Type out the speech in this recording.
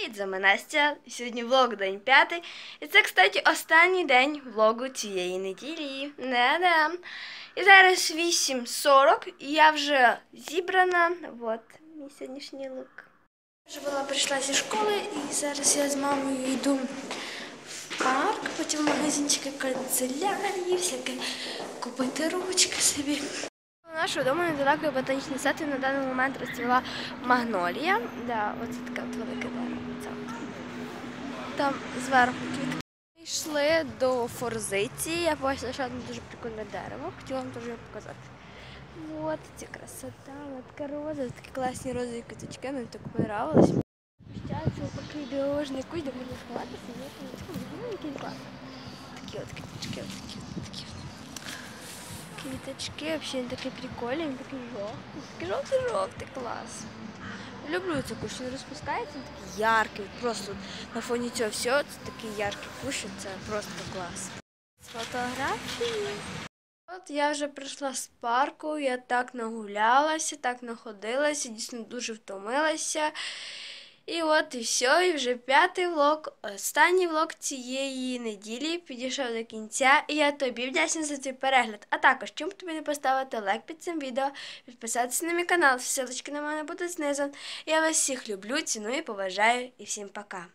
Привіт, з вами Настя. Сьогодні влог день п'ятий. І це, кстати, останній день влогу цієї неділі. Не-не. І зараз 8.40, і я вже зібрана. От мій сьогоднішній лук. Вже була прийшла зі школи, і зараз я з мамою йду в парк, потім в магазинчики канцелярії, всяке купити ручки собі. Нашого дому недалеко ботанічний сад і на даний момент розцвіла магнолія. Да, оце таке от велике дерево. Там зверху квітки. Йшли до форзиці. Я побачила ще одне дуже прикольне дерево. Хотіла вам теж його показати. От ця красота, от така роза, такі класні розові квіточки, мені так понравилось. Щастя, такий дорожний кусь, де можна сховатися, ну, який клас. Такі от квіточки, от такі, от такі. Квіточки, взагалі такий прикольний, він такий жовтий. Такий жовтий-жовтий клас. Люблю цю кущ, він розпускається, він такий яркий. Просто на фоні цього всього це такий яркий кущ, це просто клас. Фотографії. От я вже прийшла з парку, я так нагулялася, так находилася, дійсно дуже втомилася. І от і все, і вже п'ятий влог, останній влог цієї неділі підійшов до кінця. І я тобі вдячна за твій перегляд. А також, чому тобі не поставити лайк під цим відео, підписатися на мій канал, ссылочки на мене будуть знизу. Я вас всіх люблю, ціную, і поважаю і всім пока.